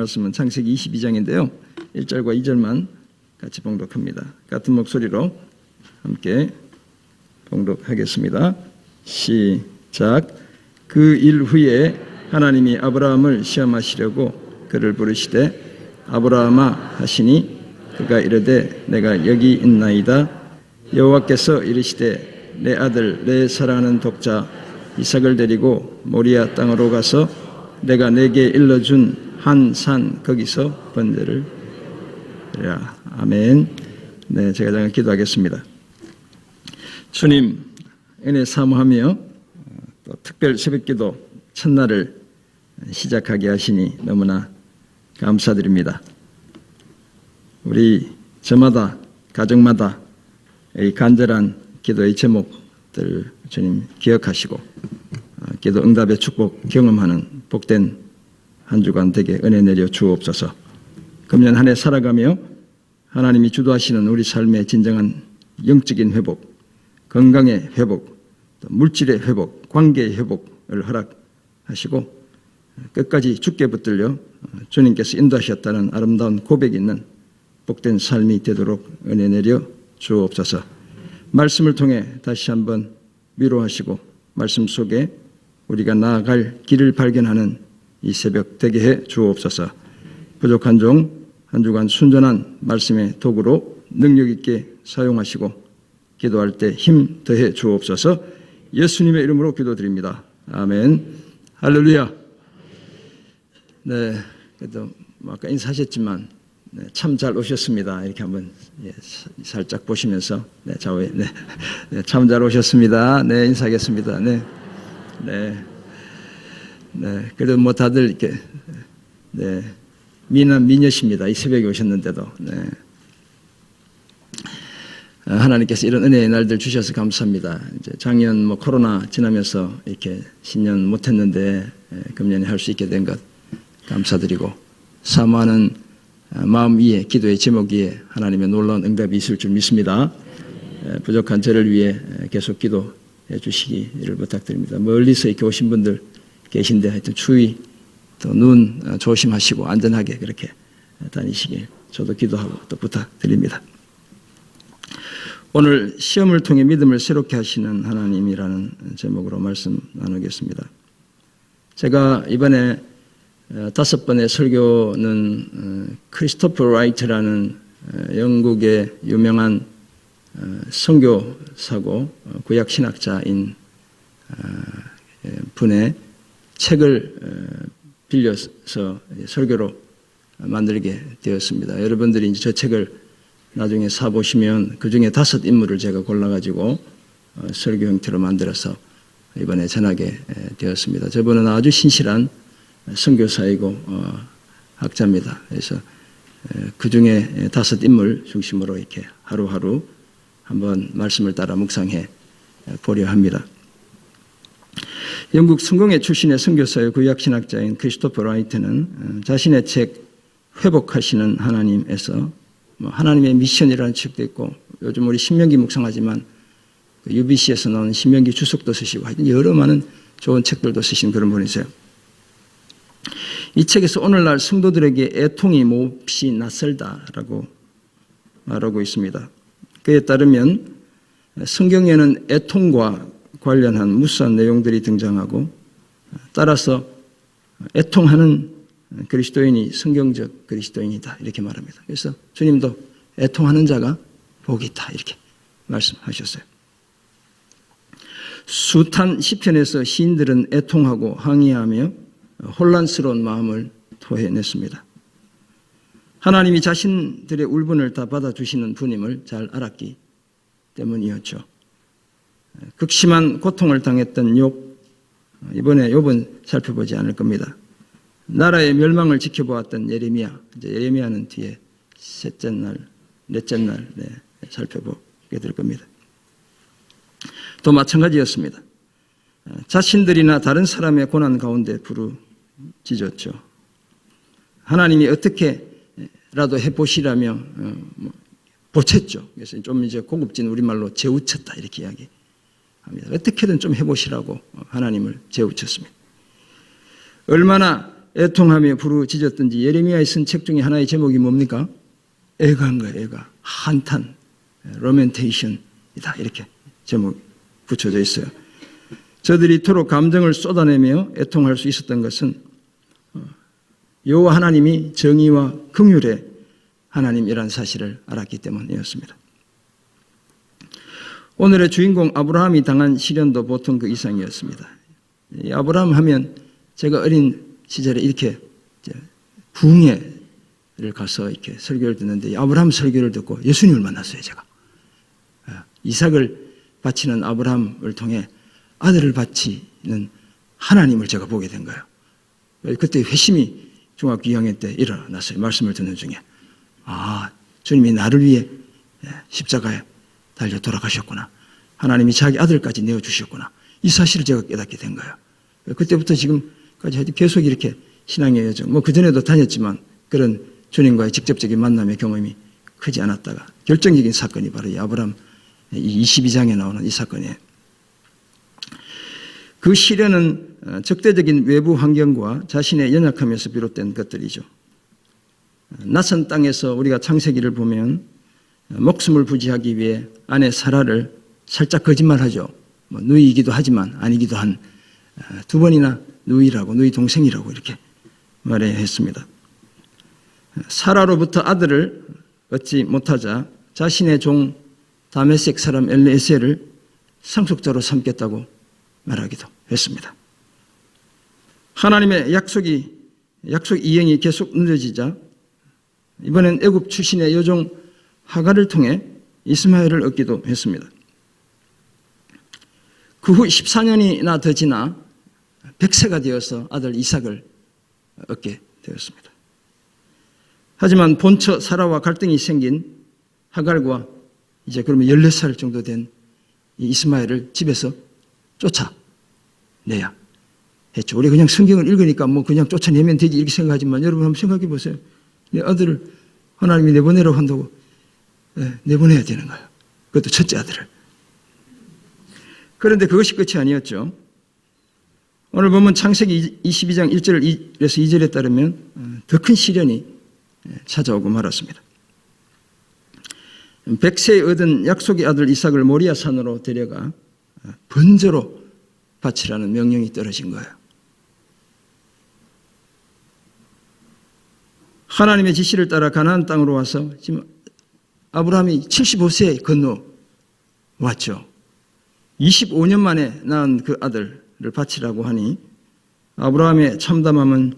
말씀은 창세기 22장인데요. 1절과 2절만 같이 봉독합니다. 같은 목소리로 함께 봉독하겠습니다. 시작. 그 일 후에 하나님이 아브라함을 시험하시려고 그를 부르시되 아브라함아 하시니 그가 이르되 내가 여기 있나이다. 여호와께서 이르시되 내 아들 내 사랑하는 독자 이삭을 데리고 모리아 땅으로 가서 내가 내게 일러준 한 산 거기서 번제를 드리라. 아멘. 네, 제가 잠깐 기도하겠습니다. 주님 은혜 사모하며 또 특별 새벽기도 첫날을 시작하게 하시니 너무나 감사드립니다. 우리 저마다 가정마다 이 간절한 기도의 제목들 주님 기억하시고 어, 기도 응답의 축복 경험하는 복된 한 주간 되게 은혜 내려 주옵소서. 금년 한 해 살아가며 하나님이 주도하시는 우리 삶의 진정한 영적인 회복, 건강의 회복, 또 물질의 회복, 관계의 회복을 허락하시고 끝까지 죽게 붙들려 주님께서 인도하셨다는 아름다운 고백이 있는 복된 삶이 되도록 은혜 내려 주옵소서. 말씀을 통해 다시 한번 위로하시고 말씀 속에 우리가 나아갈 길을 발견하는 이 새벽 되게 해 주옵소서. 부족한 종 한 주간 순전한 말씀의 도구로 능력 있게 사용하시고 기도할 때 힘 더해 주옵소서. 예수님의 이름으로 기도드립니다. 아멘. 할렐루야. 네, 그래도 뭐 아까 인사하셨지만 네, 참잘 오셨습니다. 이렇게 한번 예, 사- 살짝 보시면서 네, 좌우에 네, 네, 참잘 오셨습니다. 네, 인사하겠습니다. 네, 네, 네. 그래도 뭐 다들 이렇게 네, 미남 미녀십니다. 이 새벽에 오셨는데도 네. 어, 하나님께서 이런 은혜의 날들 주셔서 감사합니다. 이제 작년 뭐 코로나 지나면서 이렇게 신년 못했는데 예, 금년에 할 수 있게 된 것 감사드리고 사모하는 어, 마음 위에 기도의 제목 위에 하나님의 놀라운 응답이 있을 줄 믿습니다. 예, 부족한 저를 위해 예, 계속 기도해 주시기를 부탁드립니다. 멀리서 이렇게 오신 분들 계신데 하여튼 추위 또 눈 조심하시고 안전하게 그렇게 다니시길 저도 기도하고 또 부탁드립니다. 오늘 시험을 통해 믿음을 새롭게 하시는 하나님이라는 제목으로 말씀 나누겠습니다. 제가 이번에 어, 다섯 번의 설교는 어, 크리스토퍼 라이트라는 어, 영국의 유명한 어, 선교사고 어, 구약 신학자인 어, 예, 분의 책을 어, 빌려서 설교로 만들게 되었습니다. 여러분들이 이제 저 책을 나중에 사 보시면 그 중에 다섯 인물을 제가 골라가지고 어, 설교 형태로 만들어서 이번에 전하게 에, 되었습니다. 저분은 아주 신실한 선교사이고 어, 학자입니다. 그래서 에, 그 중에 다섯 인물 중심으로 이렇게 하루하루 한번 말씀을 따라 묵상해 에, 보려 합니다. 영국 성공회 출신의 선교사의 구약 신학자인 크리스토퍼 라이트는 어, 자신의 책 회복하시는 하나님에서 뭐 하나님의 미션이라는 책도 있고 요즘 우리 신명기 묵상하지만 그 UBC에서 나오는 신명기 주석도 쓰시고 여러 많은 좋은 책들도 쓰신 그런 분이세요. 이 책에서 오늘날 성도들에게 애통이 몹시 낯설다라고 말하고 있습니다. 그에 따르면 성경에는 애통과 관련한 무수한 내용들이 등장하고 따라서 애통하는 그리스도인이 성경적 그리스도인이다 이렇게 말합니다. 그래서 주님도 애통하는 자가 복이 있다 이렇게 말씀하셨어요. 숱한 시편에서 시인들은 애통하고 항의하며 혼란스러운 마음을 토해냈습니다. 하나님이 자신들의 울분을 다 받아주시는 분임을 잘 알았기 때문이었죠. 극심한 고통을 당했던 욥 이번에 욥은 살펴보지 않을 겁니다. 나라의 멸망을 지켜보았던 예레미야 이제 예레미야는 뒤에 셋째 날, 넷째 날 네, 살펴보게 될 겁니다. 또 마찬가지였습니다. 자신들이나 다른 사람의 고난 가운데 부르짖었죠. 하나님이 어떻게라도 해보시라며 어, 뭐, 보챘죠. 그래서 좀 이제 고급진 우리말로 재우쳤다 이렇게 이야기 합니다. 어떻게든 좀 해보시라고 하나님을 재우쳤습니다. 얼마나 애통하며 부르짖었든지 예레미야의 쓴책 중에 하나의 제목이 뭡니까? 애가인 거예요. 애가 한탄, 로멘테이션이다 이렇게 제목 붙여져 있어요. 저들이 이토록 감정을 쏟아내며 애통할 수 있었던 것은 어, 여호와 하나님이 정의와 긍휼의 하나님이라는 사실을 알았기 때문이었습니다. 오늘의 주인공 아브라함이 당한 시련도 보통 그 이상이었습니다. 이 아브라함 하면 제가 어린 시절에 이렇게 부흥회를 가서 이렇게 설교를 듣는데 이 아브라함 설교를 듣고 예수님을 만났어요, 제가. 아, 이삭을 바치는 아브라함을 통해 아들을 바치는 하나님을 제가 보게 된 거예요. 그때 회심이 중학교 2학년 때 일어났어요. 말씀을 듣는 중에. 아, 주님이 나를 위해 예, 십자가에 달려 돌아가셨구나. 하나님이 자기 아들까지 내어주셨구나. 이 사실을 제가 깨닫게 된 거예요. 그때부터 지금까지 계속 이렇게 신앙의 여정, 뭐 그전에도 다녔지만 그런 주님과의 직접적인 만남의 경험이 크지 않았다가 결정적인 사건이 바로 이 아브람 22장에 나오는 이 사건이에요. 그 시련은 어, 적대적인 외부 환경과 자신의 연약함에서 비롯된 것들이죠. 낯선 땅에서 우리가 창세기를 보면 목숨을 부지하기 위해 아내 사라를 살짝 거짓말하죠. 뭐 누이이기도 하지만 아니기도 한 두 번이나 누이라고 누이 동생이라고 이렇게 말해야 했습니다. 사라로부터 아들을 얻지 못하자 자신의 종 다메섹 사람 엘레세를 상속자로 삼겠다고 말하기도 했습니다. 하나님의 약속이 약속 이행이 계속 늦어지자 이번엔 애굽 출신의 여종 하가를 통해 이스마엘을 얻기도 했습니다. 그 후 14년이나 더 지나 100세가 되어서 아들 이삭을 얻게 되었습니다. 하지만 본처 사라와 갈등이 생긴 하갈과 이제 그러면 14살 정도 된 이스마엘을 집에서 쫓아내야 했죠. 우리 그냥 성경을 읽으니까 뭐 그냥 쫓아내면 되지 이렇게 생각하지만 여러분 한번 생각해 보세요. 내 아들을 하나님이 내보내라고 한다고 네, 내보내야 되는 거예요. 그것도 첫째 아들을. 그런데 그것이 끝이 아니었죠. 오늘 보면 창세기 22장 1절에서 2절에 따르면 어, 더큰 시련이 찾아오고 말았습니다. 백세에 얻은 약속의 아들 이삭을 모리아 산으로 데려가 어, 번제로 바치라는 명령이 떨어진 거예요. 하나님의 지시를 따라 가나안 땅으로 와서 지금 아브라함이 75세에 건너 왔죠. 25년 만에 낳은 그 아들을 바치라고 하니 아브라함의 참담함은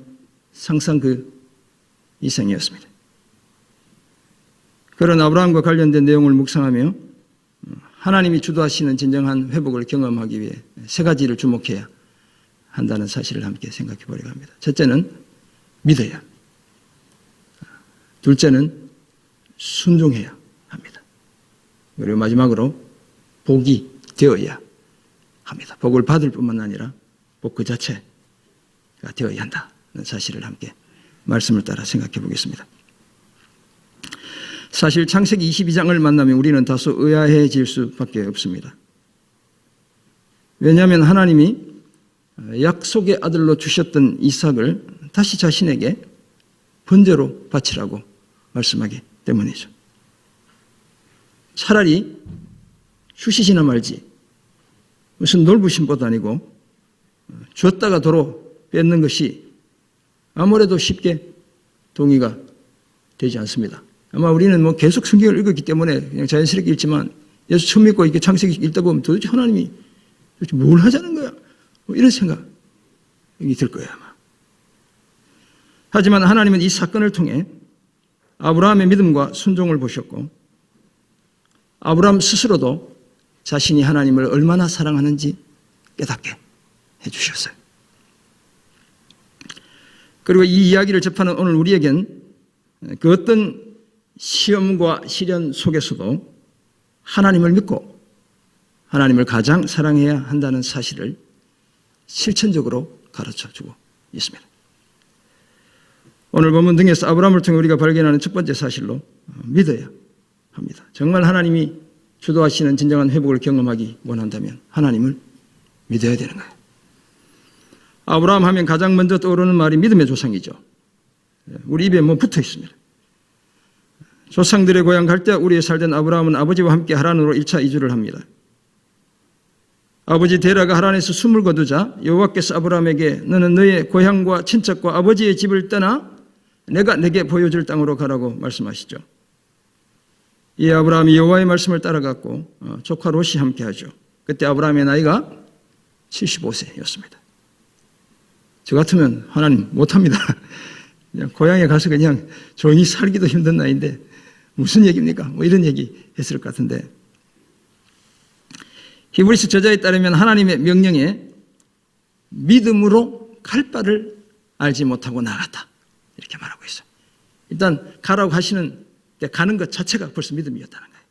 상상 그 이상이었습니다. 그런 아브라함과 관련된 내용을 묵상하며 하나님이 주도하시는 진정한 회복을 경험하기 위해 세 가지를 주목해야 한다는 사실을 함께 생각해 보려고 합니다. 첫째는 믿어야. 둘째는 순종해야. 그리고 마지막으로 복이 되어야 합니다. 복을 받을 뿐만 아니라 복 그 자체가 되어야 한다는 사실을 함께 말씀을 따라 생각해 보겠습니다. 사실 창세기 22장을 만나면 우리는 다소 의아해질 수밖에 없습니다. 왜냐하면 하나님이 약속의 아들로 주셨던 이삭을 다시 자신에게 번제로 바치라고 말씀하기 때문이죠. 차라리 휴식이나 말지 무슨 놀부심보다 아니고 줬다가 도로 뺏는 것이 아무래도 쉽게 동의가 되지 않습니다. 아마 우리는 뭐 계속 성경을 읽었기 때문에 그냥 자연스럽게 읽지만 예수 처음 믿고 이렇게 창세기 읽다 보면 도대체 하나님이 도대체 뭘 하자는 거야? 뭐 이런 생각이 들 거예요, 아마. 하지만 하나님은 이 사건을 통해 아브라함의 믿음과 순종을 보셨고 아브라함 스스로도 자신이 하나님을 얼마나 사랑하는지 깨닫게 해주셨어요. 그리고 이 이야기를 접하는 오늘 우리에겐 그 어떤 시험과 시련 속에서도 하나님을 믿고 하나님을 가장 사랑해야 한다는 사실을 실천적으로 가르쳐 주고 있습니다. 오늘 본문 등에서 아브라함을 통해 우리가 발견하는 첫 번째 사실로 믿어야 합니다. 정말 하나님이 주도하시는 진정한 회복을 경험하기 원한다면 하나님을 믿어야 되는 거예요. 아브라함 하면 가장 먼저 떠오르는 말이 믿음의 조상이죠. 우리 입에 뭐 붙어 있습니다. 조상들의 고향 갈대 우리에 살던 아브라함은 아버지와 함께 하란으로 1차 이주를 합니다. 아버지 데라가 하란에서 숨을 거두자 여호와께서 아브라함에게 너는 너의 고향과 친척과 아버지의 집을 떠나 내가 내게 보여줄 땅으로 가라고 말씀하시죠. 이 아브라함이 여호와의 말씀을 따라갔고 어, 조카 롯이 함께하죠. 그때 아브라함의 나이가 75세였습니다. 저 같으면 하나님 못합니다. 그냥 고향에 가서 그냥 조용히 살기도 힘든 나이인데 무슨 얘기입니까? 뭐 이런 얘기 했을 것 같은데 히브리스 저자에 따르면 하나님의 명령에 믿음으로 갈 바를 알지 못하고 나갔다. 이렇게 말하고 있어요. 일단 가라고 하시는 때 가는 것 자체가 벌써 믿음이었다는 거예요.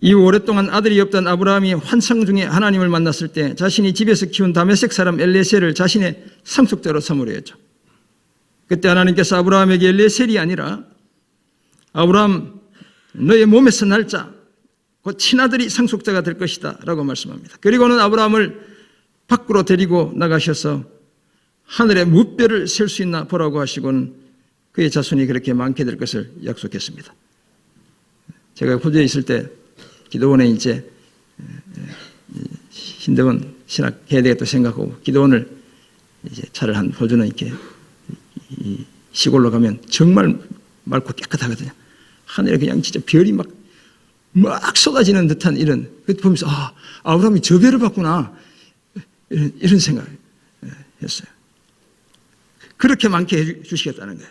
이후 오랫동안 아들이 없던 아브라함이 환상 중에 하나님을 만났을 때 자신이 집에서 키운 다메섹 사람 엘레셀을 자신의 상속대로 삼으려 했죠. 그때 하나님께서 아브라함에게 엘레셀이 아니라 아브라함 너의 몸에서 날짜 곧 친아들이 상속자가 될 것이다 라고 말씀합니다. 그리고는 아브라함을 밖으로 데리고 나가셔서 하늘의 무뼈를 셀 수 있나 보라고 하시고는 그의 자손이 그렇게 많게 될 것을 약속했습니다. 제가 호주에 있을 때 기도원에 이제 신대원 신학 해야 되겠다 생각하고 기도원을 이제 차를 한 호주는 이렇게 시골로 가면 정말 맑고 깨끗하거든요. 하늘에 그냥 진짜 별이 막, 막 쏟아지는 듯한 이런, 그 보면서, 아, 아브라함이 저 별을 봤구나. 이런, 이런 생각 했어요. 그렇게 많게 해주시겠다는 거예요.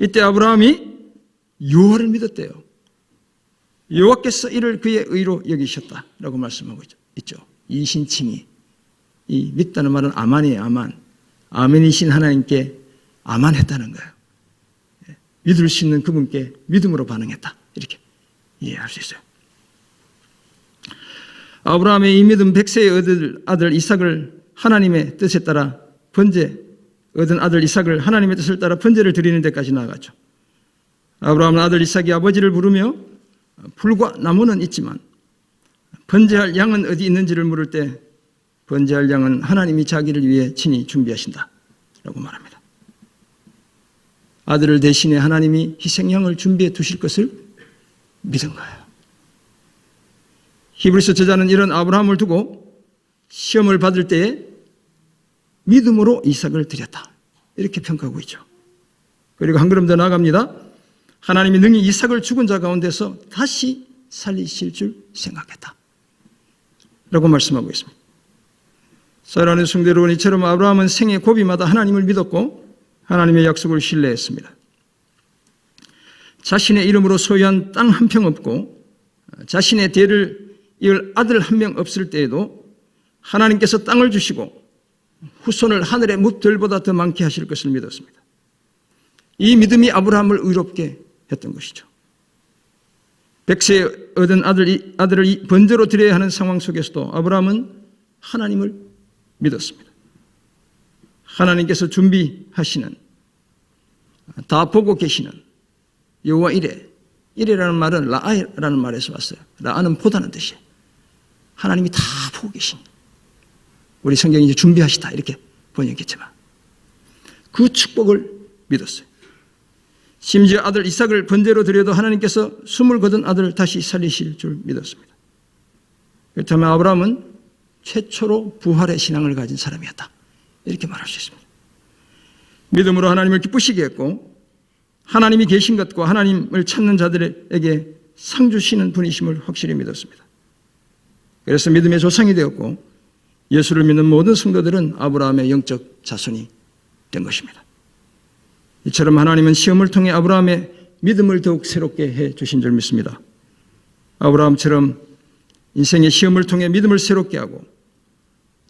이때 아브라함이 여호와를 믿었대요. 여호와께서 이를 그의 의로 여기셨다라고 말씀하고 있죠. 이 신칭이 이 믿다는 말은 아만이에요. 아만. 아멘이신 하나님께 아만했다는 거예요. 믿을 수 있는 그분께 믿음으로 반응했다. 이렇게 이해할 수 있어요. 아브라함의 이 믿음 백세의 아들 이삭을 하나님의 뜻에 따라 번제 얻은 아들 이삭을 하나님의 뜻을 따라 번제를 드리는 데까지 나아갔죠. 아브라함은 아들 이삭이 아버지를 부르며 불과 나무는 있지만 번제할 양은 어디 있는지를 물을 때 번제할 양은 하나님이 자기를 위해 친히 준비하신다. 라고 말합니다. 아들을 대신해 하나님이 희생양을 준비해 두실 것을 믿은 거예요. 히브리서 저자는 이런 아브라함을 두고 시험을 받을 때에 믿음으로 이삭을 드렸다. 이렇게 평가하고 있죠. 그리고 한 걸음 더 나아갑니다. 하나님이 능히 이삭을 죽은 자 가운데서 다시 살리실 줄 생각했다. 라고 말씀하고 있습니다. 사랑하는 성도 여러분, 이처럼 아브라함은 생애 고비마다 하나님을 믿었고 하나님의 약속을 신뢰했습니다. 자신의 이름으로 소유한 땅 한 평 없고 자신의 대를 이을 아들 한 명 없을 때에도 하나님께서 땅을 주시고 후손을 하늘의 뭇들보다 더 많게 하실 것을 믿었습니다. 이 믿음이 아브라함을 의롭게 했던 것이죠. 백세 얻은 아들, 아들을 번제로 드려야 하는 상황 속에서도 아브라함은 하나님을 믿었습니다. 하나님께서 준비하시는 다 보고 계시는 여호와 이래 이래라는 말은 라아라는 말에서 왔어요. 라아는 보다는 뜻이에요. 하나님이 다 보고 계신 우리 성경이 이제 준비하시다 이렇게 번역했지만 그 축복을 믿었어요. 심지어 아들 이삭을 번제로 드려도 하나님께서 숨을 거둔 아들을 다시 살리실 줄 믿었습니다. 그렇다면 아브라함은 최초로 부활의 신앙을 가진 사람이었다. 이렇게 말할 수 있습니다. 믿음으로 하나님을 기쁘시게 했고 하나님이 계신 것과 하나님을 찾는 자들에게 상 주시는 분이심을 확실히 믿었습니다. 그래서 믿음의 조상이 되었고 예수를 믿는 모든 성도들은 아브라함의 영적 자손이 된 것입니다. 이처럼 하나님은 시험을 통해 아브라함의 믿음을 더욱 새롭게 해 주신 줄 믿습니다. 아브라함처럼 인생의 시험을 통해 믿음을 새롭게 하고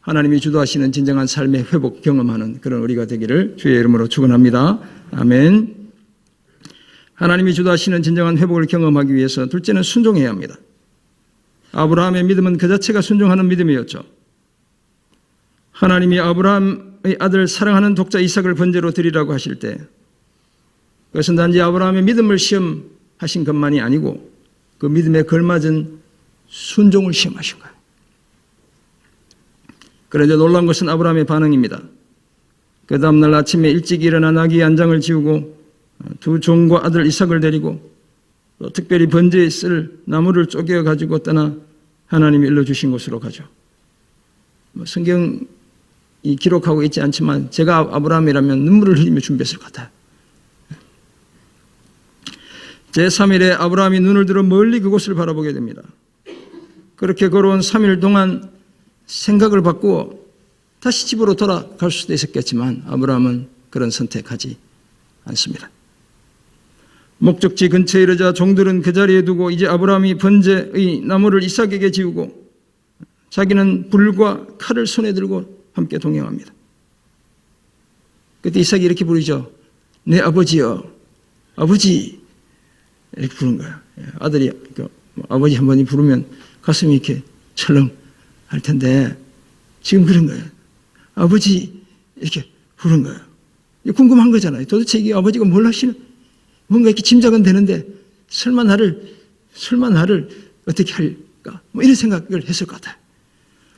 하나님이 주도하시는 진정한 삶의 회복 경험하는 그런 우리가 되기를 주의 이름으로 축원합니다. 아멘. 하나님이 주도하시는 진정한 회복을 경험하기 위해서 둘째는 순종해야 합니다. 아브라함의 믿음은 그 자체가 순종하는 믿음이었죠. 하나님이 아브라함의 아들 사랑하는 독자 이삭을 번제로 드리라고 하실 때 그것은 단지 아브라함의 믿음을 시험하신 것만이 아니고 그 믿음에 걸맞은 순종을 시험하신 거예요. 그런데 놀란 것은 아브라함의 반응입니다. 그 다음날 아침에 일찍 일어나 나귀 안장을 지우고 두 종과 아들 이삭을 데리고 또 특별히 번제에 쓸 나무를 쪼개어 가지고 떠나 하나님이 일러주신 곳으로 가죠. 뭐 성경 이 기록하고 있지 않지만 제가 아브라함이라면 눈물을 흘리며 준비했을 것 같아요. 제3일에 아브라함이 눈을 들어 멀리 그곳을 바라보게 됩니다. 그렇게 걸어온 3일 동안 생각을 바꾸어 다시 집으로 돌아갈 수도 있었겠지만 아브라함은 그런 선택하지 않습니다. 목적지 근처에 이르자 종들은 그 자리에 두고 이제 아브라함이 번제의 나무를 이삭에게 지우고 자기는 불과 칼을 손에 들고 함께 동행합니다. 그때 이삭이 이렇게 부르죠. 내 아버지여, 아버지 이렇게 부른 거예요. 예, 아들이 그 아버지 한 번이 부르면 가슴이 이렇게 철렁 할 텐데 지금 그런 거예요. 아버지 이렇게 부른 거예요. 궁금한 거잖아요. 도대체 이게 아버지가 뭘 하시는 뭔가 이렇게 짐작은 되는데 설마 나를 설마 나를 어떻게 할까? 뭐 이런 생각을 했을 것 같아요.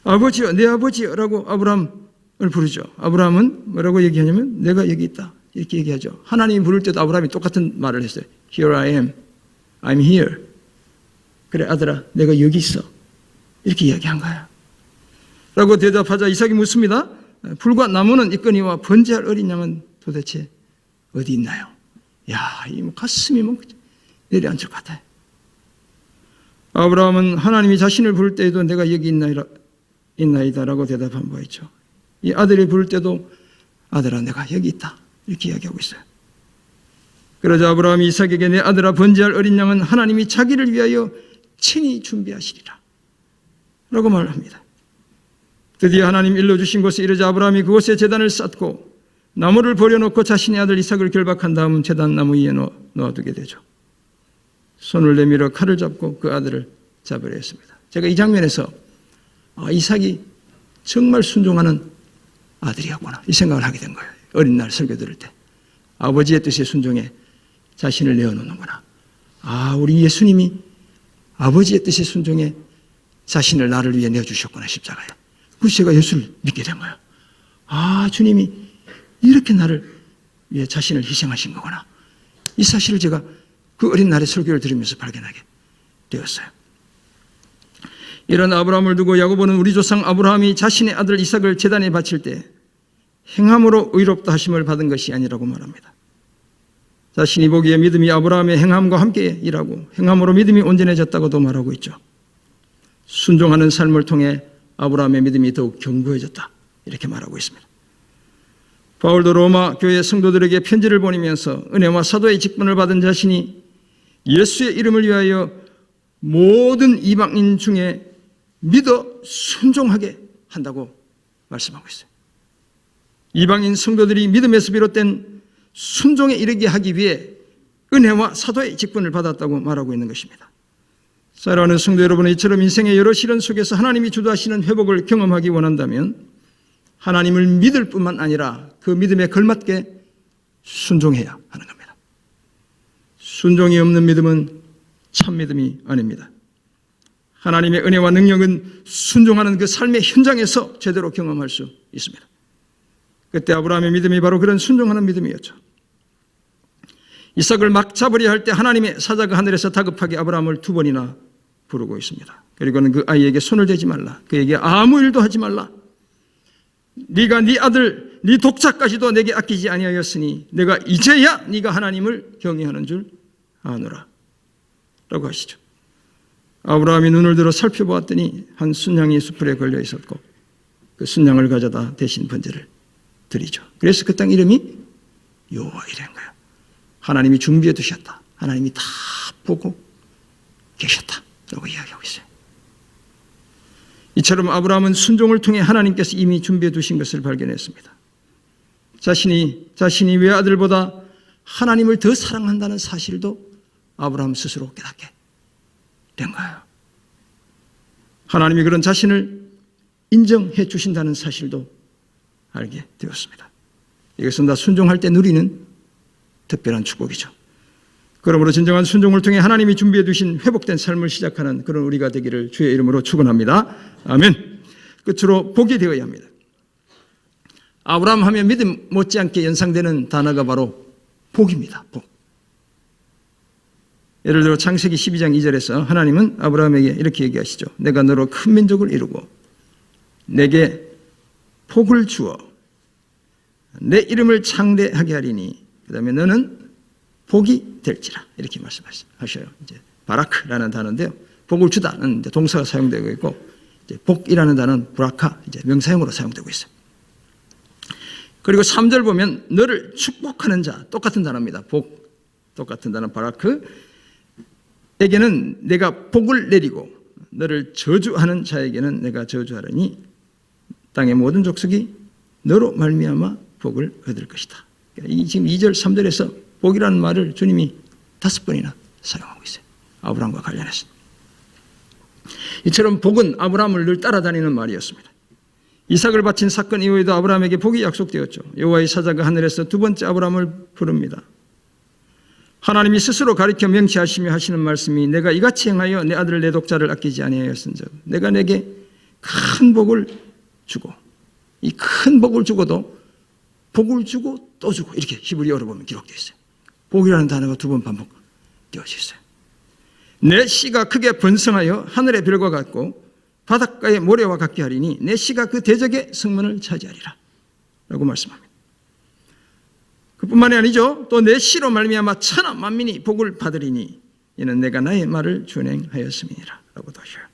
아버지여, 내 아버지여라고 아브라함을 부르죠. 아브라함은 뭐라고 얘기하냐면 내가 여기 있다 이렇게 얘기하죠. 하나님이 부를 때도 아브라함이 똑같은 말을 했어요. Here I am, I'm here. 그래 아들아, 내가 여기 있어. 이렇게 이야기한 거야. 라고 대답하자 이삭이 묻습니다. 불과 나무는 있거니와 번제할 어린 양은 도대체 어디 있나요? 야, 이뭐 가슴이 뭐 내려앉을 것 같아. 아브라함은 하나님이 자신을 부를 때에도 내가 여기 있나이다, 있나이다라고 대답한 바 있죠. 이 아들이 부를 때도 아들아 내가 여기 있다 이렇게 이야기하고 있어요. 그러자 아브라함이 이삭에게 내 아들아 번제할 어린 양은 하나님이 자기를 위하여 친히 준비하시리라 라고 말합니다. 드디어 하나님 일러주신 곳에 이르자 아브라함이 그곳에 재단을 쌓고 나무를 버려놓고 자신의 아들 이삭을 결박한 다음 재단 나무 위에 놓아두게 되죠. 손을 내밀어 칼을 잡고 그 아들을 잡으려 했습니다. 제가 이 장면에서 아, 이삭이 정말 순종하는 아들이었구나 이 생각을 하게 된 거예요. 어린 날 설교 들을 때 아버지의 뜻에 순종해 자신을 내어놓는구나. 아 우리 예수님이 아버지의 뜻에 순종해 자신을 나를 위해 내어주셨구나 십자가에. 그래서 제가 예수를 믿게 된 거예요. 아 주님이 이렇게 나를 위해 자신을 희생하신 거구나. 이 사실을 제가 그 어린 날의 설교를 들으면서 발견하게 되었어요. 이런 아브라함을 두고 야고보는 우리 조상 아브라함이 자신의 아들 이삭을 제단에 바칠 때 행함으로 의롭다 하심을 받은 것이 아니라고 말합니다. 자신이 보기에 믿음이 아브라함의 행함과 함께 일하고 행함으로 믿음이 온전해졌다고도 말하고 있죠. 순종하는 삶을 통해 아브라함의 믿음이 더욱 견고해졌다. 이렇게 말하고 있습니다. 바울도 로마 교회 성도들에게 편지를 보내면서 은혜와 사도의 직분을 받은 자신이 예수의 이름을 위하여 모든 이방인 중에 믿어 순종하게 한다고 말씀하고 있어요. 이방인 성도들이 믿음에서 비롯된 순종에 이르게 하기 위해 은혜와 사도의 직분을 받았다고 말하고 있는 것입니다. 사랑하는 성도 여러분, 이처럼 인생의 여러 시련 속에서 하나님이 주도하시는 회복을 경험하기 원한다면 하나님을 믿을 뿐만 아니라 그 믿음에 걸맞게 순종해야 하는 겁니다. 순종이 없는 믿음은 참 믿음이 아닙니다. 하나님의 은혜와 능력은 순종하는 그 삶의 현장에서 제대로 경험할 수 있습니다. 그때 아브라함의 믿음이 바로 그런 순종하는 믿음이었죠. 이삭을 막 잡으려 할 때 하나님의 사자가 하늘에서 다급하게 아브라함을 두 번이나 부르고 있습니다. 그리고는 그 아이에게 손을 대지 말라. 그에게 아무 일도 하지 말라. 네가 네 아들, 네 독자까지도 내게 아끼지 아니하였으니 내가 이제야 네가 하나님을 경외하는 줄 아노라. 라고 하시죠. 아브라함이 눈을 들어 살펴보았더니 한 순양이 수풀에 걸려 있었고 그 순양을 가져다 대신 번제를 드리죠. 그래서 그 땅 이름이 여호와이라는 거예요. 하나님이 준비해 두셨다. 하나님이 다 보고 계셨다. 라고 이야기하고 있어요. 이처럼 아브라함은 순종을 통해 하나님께서 이미 준비해 두신 것을 발견했습니다. 자신이 자신이 외아들보다 하나님을 더 사랑한다는 사실도 아브라함 스스로 깨닫게 된 거예요. 하나님이 그런 자신을 인정해 주신다는 사실도 알게 되었습니다. 이것은 다 순종할 때 누리는 특별한 축복이죠. 그러므로 진정한 순종을 통해 하나님이 준비해 두신 회복된 삶을 시작하는 그런 우리가 되기를 주의 이름으로 축원합니다. 아멘. 끝으로 복이 되어야 합니다. 아브라함 하면 믿음 못지않게 연상되는 단어가 바로 복입니다. 복. 예를 들어 창세기 12장 2절에서 하나님은 아브라함에게 이렇게 얘기하시죠. 내가 너로 큰 민족을 이루고 내게 복을 주어 내 이름을 창대하게 하리니 그다음에 너는 복이 될지라 이렇게 말씀하셔요. 이제 바라크라는 단어인데요. 복을 주다는 이제 동사가 사용되고 있고 복이라는 단어는 브라카 이제 명사형으로 사용되고 있어요. 그리고 3절 보면 너를 축복하는 자 똑같은 단어입니다. 복 똑같은 단어 바라크 에게는 내가 복을 내리고 너를 저주하는 자에게는 내가 저주하려니 땅의 모든 족속이 너로 말미암아 복을 얻을 것이다. 그러니까 이 지금 2절 3절에서 복이라는 말을 주님이 다섯 번이나 사용하고 있어요. 아브라함과 관련해서. 이처럼 복은 아브라함을 늘 따라다니는 말이었습니다. 이삭을 바친 사건 이후에도 아브라함에게 복이 약속되었죠. 여호와의 사자가 하늘에서 두 번째 아브라함을 부릅니다. 하나님이 스스로 가리켜 명시하시며 하시는 말씀이 내가 이같이 행하여 내 아들 내 독자를 아끼지 아니하였은즉 내가 내게 큰 복을 주고 이 큰 복을 주고도 복을 주고 또 주고 이렇게 히브리어로 보면 기록되어 있어요. 복이라는 단어가 두 번 반복되어져 있어요. 내 씨가 크게 번성하여 하늘의 별과 같고 바닷가의 모래와 같게 하리니 내 씨가 그 대적의 성문을 차지하리라 라고 말씀합니다. 그뿐만이 아니죠. 또내 씨로 말미암아 천하 만민이 복을 받으리니 이는 내가 나의 말을 준행하였음이니라 라고도 하셔요.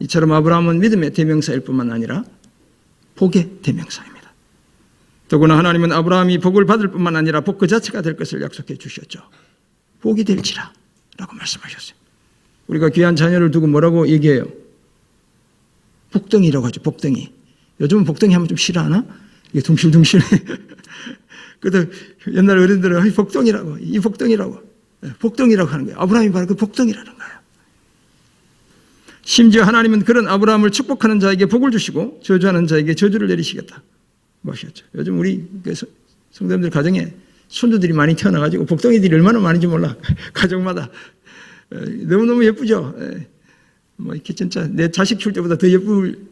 이처럼 아브라함은 믿음의 대명사일 뿐만 아니라 복의 대명사입니다. 더구나 하나님은 아브라함이 복을 받을 뿐만 아니라 복 그 자체가 될 것을 약속해 주셨죠. 복이 될지라 라고 말씀하셨어요. 우리가 귀한 자녀를 두고 뭐라고 얘기해요? 복덩이라고 하죠. 복덩이. 요즘은 복덩이 하면 좀 싫어하나? 이게 둥실둥실. 그래도 옛날 어른들은 복덩이라고, 이 복덩이라고, 예, 복덩이라고 하는 거예요. 아브라함이 바로 그 복덩이라는 거예요. 심지어 하나님은 그런 아브라함을 축복하는 자에게 복을 주시고 저주하는 자에게 저주를 내리시겠다. 뭐하셨죠. 요즘 우리 그 성도님들 가정에 손주들이 많이 태어나가지고 복덩이들이 얼마나 많은지 몰라. 가족마다. 예, 너무너무 예쁘죠. 예. 뭐 이렇게 진짜 내 자식 키울 때보다 더 예쁠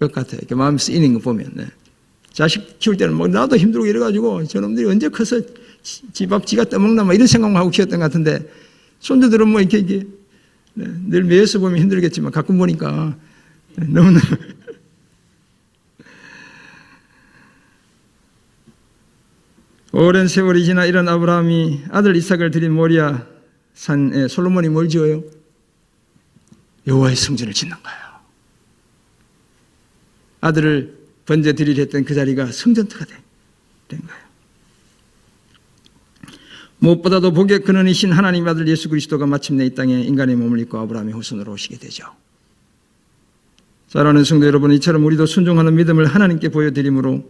것 같아요. 이렇게 마음 쓰이는 거 보면. 네. 자식 키울 때는 뭐 나도 힘들고 이래가지고 저놈들이 언제 커서 집 앞 지가 떠먹나 막 이런 생각만 하고 키웠던 것 같은데 손주들은 뭐 이렇게, 이렇게 네, 늘 매여서 보면 힘들겠지만 가끔 보니까 네, 너무너무 오랜 세월이 지나 이런 아브라함이 아들 이삭을 드린 모리아 산에 솔로몬이 뭘 지어요? 여호와의 성전을 짓는 거예요. 아들을 번제 드리려 했던 그 자리가 성전터가 된 거예요. 무엇보다도 복의 근원이신 하나님 아들 예수 그리스도가 마침내 이 땅에 인간의 몸을 입고 아브라함의 후손으로 오시게 되죠. 사랑하는 성도 여러분, 이처럼 우리도 순종하는 믿음을 하나님께 보여드림으로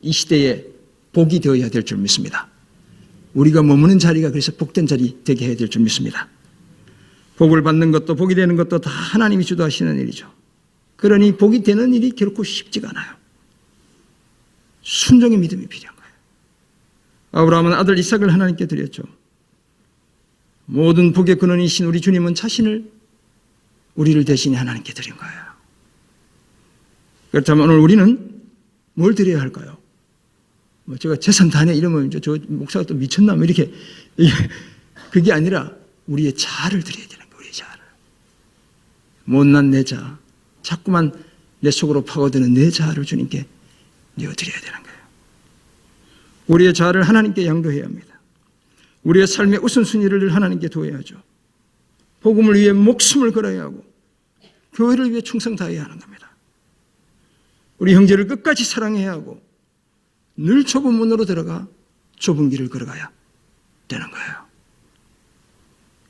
이 시대에 복이 되어야 될 줄 믿습니다. 우리가 머무는 자리가 그래서 복된 자리 되게 해야 될 줄 믿습니다. 복을 받는 것도 복이 되는 것도 다 하나님이 주도하시는 일이죠. 그러니 복이 되는 일이 결코 쉽지가 않아요. 순종의 믿음이 필요한 거예요. 아브라함은 아들 이삭을 하나님께 드렸죠. 모든 복의 근원이신 우리 주님은 자신을 우리를 대신해 하나님께 드린 거예요. 그렇다면 오늘 우리는 뭘 드려야 할까요? 뭐 제가 재산 다냐 이러면 이제 저 목사가 또 미쳤나 뭐 이렇게 그게 아니라 우리의 자아를 드려야 되는 거예요. 우리의 자아를 못난 내 자아, 자꾸만 내 속으로 파고드는 내 자아를 주님께 내어드려야 되는 거예요. 우리의 자아를 하나님께 양도해야 합니다. 우리의 삶의 우선순위를 하나님께 둬야죠. 복음을 위해 목숨을 걸어야 하고 교회를 위해 충성 다해야 하는 겁니다. 우리 형제를 끝까지 사랑해야 하고 늘 좁은 문으로 들어가 좁은 길을 걸어가야 되는 거예요.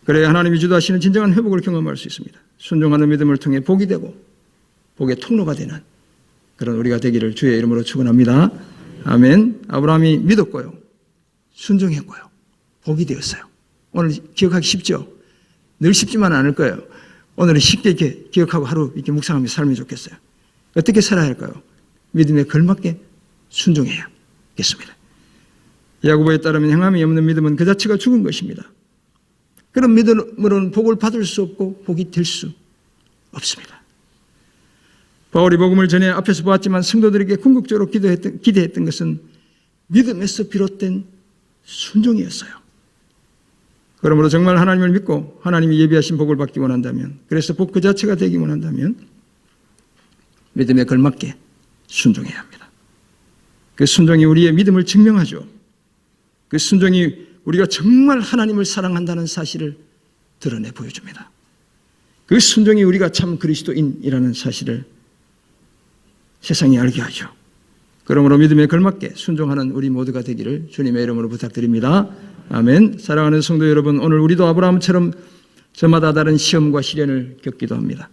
그래야 하나님이 주도하시는 진정한 회복을 경험할 수 있습니다. 순종하는 믿음을 통해 복이 되고 복의 통로가 되는 그런 우리가 되기를 주의 이름으로 축원합니다. 아멘. 아브라함이 믿었고요. 순종했고요. 복이 되었어요. 오늘 기억하기 쉽죠? 늘 쉽지만 않을 거예요. 오늘은 쉽게 이렇게 기억하고 하루 이렇게 묵상하며 살면 좋겠어요. 어떻게 살아야 할까요? 믿음에 걸맞게 순종해야겠습니다. 야구보에 따르면 행함이 없는 믿음은 그 자체가 죽은 것입니다. 그런 믿음으로는 복을 받을 수 없고 복이 될 수 없습니다. 바울이 복음을 전해 앞에서 보았지만 성도들에게 궁극적으로 기도했던, 기대했던 것은 믿음에서 비롯된 순종이었어요. 그러므로 정말 하나님을 믿고 하나님이 예비하신 복을 받기 원한다면 그래서 복 그 자체가 되기 원한다면 믿음에 걸맞게 순종해야 합니다. 그 순종이 우리의 믿음을 증명하죠. 그 순종이 우리가 정말 하나님을 사랑한다는 사실을 드러내 보여줍니다. 그 순종이 우리가 참 그리스도인이라는 사실을 세상에 알게 하죠. 그러므로 믿음에 걸맞게 순종하는 우리 모두가 되기를 주님의 이름으로 부탁드립니다. 아멘. 사랑하는 성도 여러분, 오늘 우리도 아브라함처럼 저마다 다른 시험과 시련을 겪기도 합니다.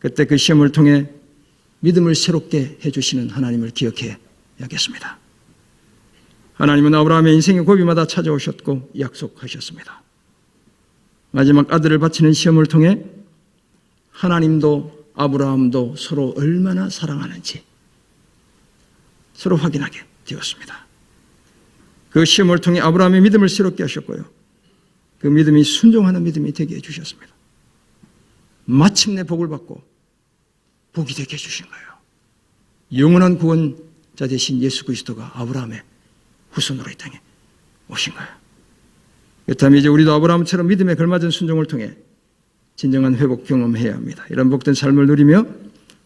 그때 그 시험을 통해 믿음을 새롭게 해주시는 하나님을 기억해 야겠습니다. 하나님은 아브라함의 인생의 고비마다 찾아오셨고 약속하셨습니다. 마지막 아들을 바치는 시험을 통해 하나님도 아브라함도 서로 얼마나 사랑하는지 서로 확인하게 되었습니다. 그 시험을 통해 아브라함의 믿음을 새롭게 하셨고요. 그 믿음이 순종하는 믿음이 되게 해주셨습니다. 마침내 복을 받고 복이 되게 해주신 거예요. 영원한 구원자 되신 예수 그리스도가 아브라함의 후손으로 이 땅에 오신 거예요. 그렇다면 이제 우리도 아브라함처럼 믿음에 걸맞은 순종을 통해 진정한 회복 경험해야 합니다. 이런 복된 삶을 누리며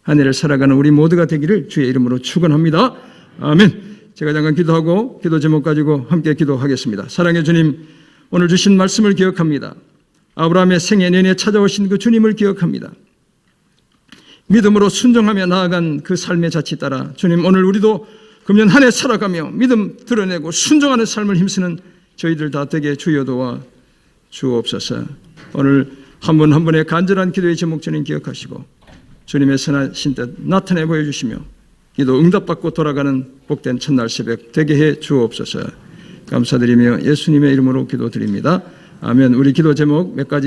한 해를 살아가는 우리 모두가 되기를 주의 이름으로 축원합니다. 아멘. 제가 잠깐 기도하고 기도 제목 가지고 함께 기도하겠습니다. 사랑의 주님, 오늘 주신 말씀을 기억합니다. 아브라함의 생애 내내 찾아오신 그 주님을 기억합니다. 믿음으로 순종하며 나아간 그 삶의 자치 따라 주님 오늘 우리도 금년 한 해 살아가며 믿음 드러내고 순종하는 삶을 힘쓰는 저희들 다 되게 주여 도와 주옵소서. 오늘 한분한 분의 간절한 기도의 제목 주님 기억하시고 주님의 선하신 뜻 나타내 보여주시며 기도 응답받고 돌아가는 복된 첫날 새벽 되게 해 주옵소서. 감사드리며 예수님의 이름으로 기도드립니다. 아멘. 우리 기도 제목 몇 가지